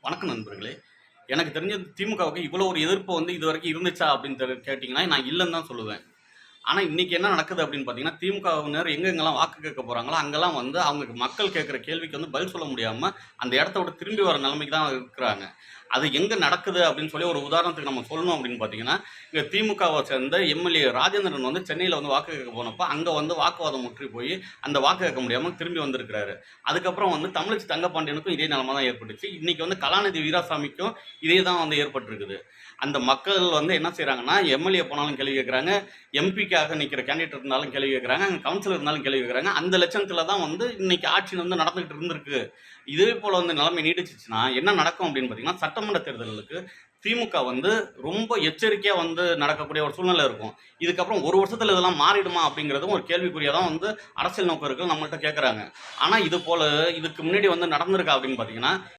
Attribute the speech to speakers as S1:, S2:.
S1: வணக்கம் நண்பர்களே. எனக்கு தெரிஞ்ச திமுகவுக்கு இவ்வளோ ஒரு எதிர்ப்பு வந்து இது வரைக்கும் இருந்துச்சா அப்படின்னு தெரி- கேட்டிங்கன்னா நான் இல்லைன்னு தான் சொல்லுவேன். ஆனால் இன்னைக்கு என்ன நடக்குது அப்படின்னு பார்த்தீங்கன்னா திமுகவினர் எங்கெங்கெல்லாம் வாக்கு கேட்க போகிறாங்களோ அங்கெல்லாம் வந்து அவங்களுக்கு மக்கள் கேட்குற கேள்விக்கு வந்து பதில் சொல்ல முடியாமல் அந்த இடத்த விட்டு திரும்பி வர நிலைமைக்கு தான் இருக்கிறாங்க. அது எங்கே நடக்குது அப்படின்னு சொல்லி ஒரு உதாரணத்துக்கு நம்ம சொல்லணும் அப்படின்னு பார்த்தீங்கன்னா இங்கே திமுகவை சேர்ந்த எம்எல்ஏ ராஜேந்திரன் வந்து சென்னையில் வந்து வாக்கு கேட்க போனப்போ அங்கே வந்து வாக்குவாதம் முற்றி போய் அந்த வாக்கு கேட்க முடியாமல் திரும்பி வந்திருக்கிறாரு. அதுக்கப்புறம் வந்து தமிழச்சி தங்கப்பாண்டியனுக்கும் இதே நிலைமை தான் ஏற்பட்டுச்சு. இன்றைக்கி வந்து கலாநிதி வீராசாமிக்கும் இதே தான் வந்து ஏற்பட்டிருக்குது. அந்த மக்கள் வந்து என்ன செய்கிறாங்கன்னா எம்எல்ஏ போனாலும் கேள்வி கேட்குறாங்க எம்பிக்காக நிற்கிற கேண்டிடேட் இருந்தாலும் கேள்வி கேட்குறாங்க அங்கே கவுன்சிலர் இருந்தாலும் கேள்வி கேட்குறாங்க அந்த லட்சணத்தில் தான் வந்து இன்னைக்கு ஆட்சி வந்து நடந்துகிட்டு இருந்திருக்கு. இதே போல் வந்து நிலைமை நீடிச்சிச்சுன்னா என்ன நடக்கும் அப்படின்னு பார்த்தீங்கன்னா சட்டமன்ற தேர்தலுக்கு திமுக வந்து ரொம்ப எச்சரிக்கையாக வந்து நடக்கக்கூடிய ஒரு சூழ்நிலை இருக்கும். இதுக்கப்புறம் ஒரு வருஷத்தில் இதெல்லாம் மாறிடுமா அப்படிங்கிறதும் ஒரு கேள்விக்குறியாக தான் வந்து அரசியல் நோக்கர்கள் நம்மள்கிட்ட கேட்குறாங்க ஆனால் இது போல் இதுக்கு முன்னாடி வந்து நடந்திருக்கா அப்படின்னு பார்த்தீங்கன்னா